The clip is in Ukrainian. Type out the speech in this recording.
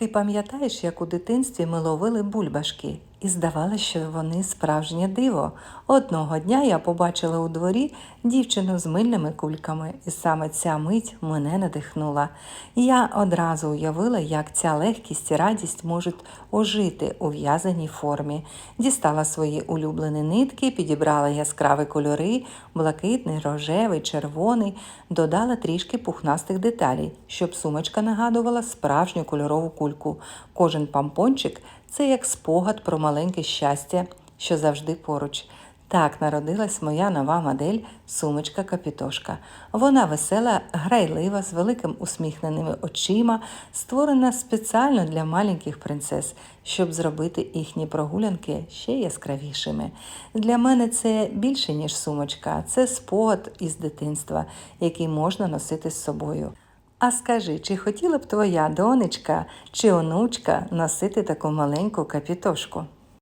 Ти пам'ятаєш, як у дитинстві ми ловили бульбашки, і здавалося, що вони справжнє диво. Одного дня я побачила у дворі дівчину з мильними кульками, і саме ця мить мене надихнула. Я одразу уявила, як ця легкість і радість можуть ожити у в'язаній формі. Дістала свої улюблені нитки, підібрала яскраві кольори, блакитний, рожевий, червоний, додала трішки пухнастих деталей, щоб сумочка нагадувала справжню кольорову кульку. Кожен помпончик це як спогад про маленьке щастя, що завжди поруч. Так народилась моя нова модель сумочка Капітошка. Вона весела, грайлива, з великим усміхненими очима, створена спеціально для маленьких принцес, щоб зробити їхні прогулянки ще яскравішими. Для мене це більше, ніж сумочка, це спогад із дитинства, який можна носити з собою. А скажи, чи хотіла б твоя донечка чи онучка носити таку маленьку капітошку?